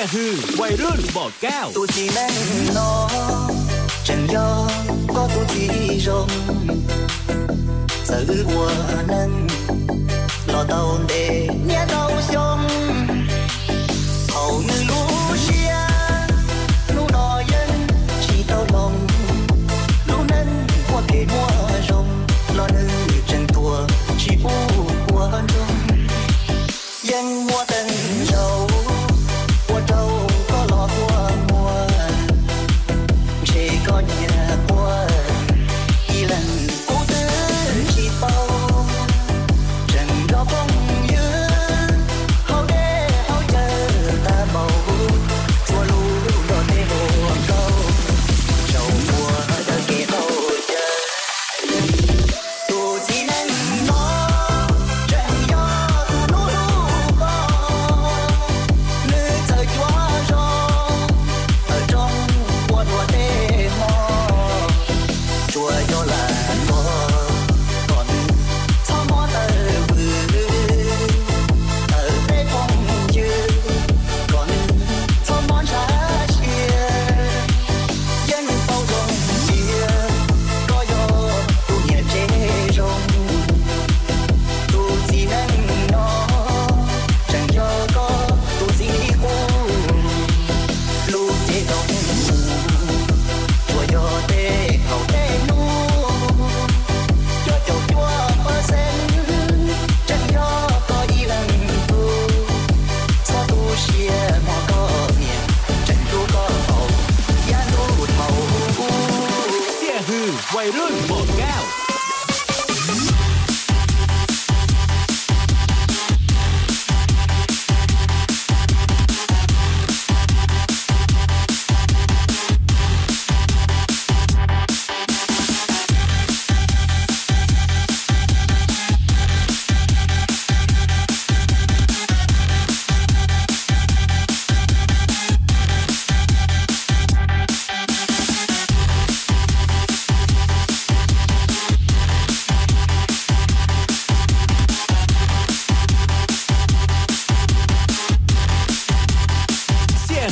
ยฮือ วัยรุ่นบอกแก้ว ตัวจีแม่งนองจังยองก็ตัวจีชมะอึกว่านั้น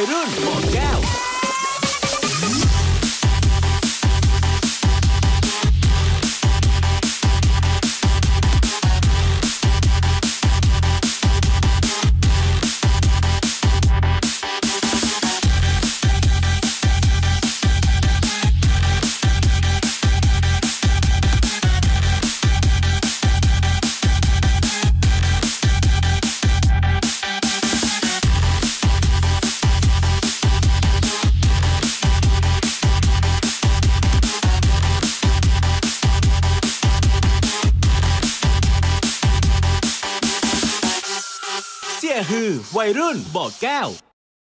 스타일은 ฮือ วัยรุ่นบอกแก้ว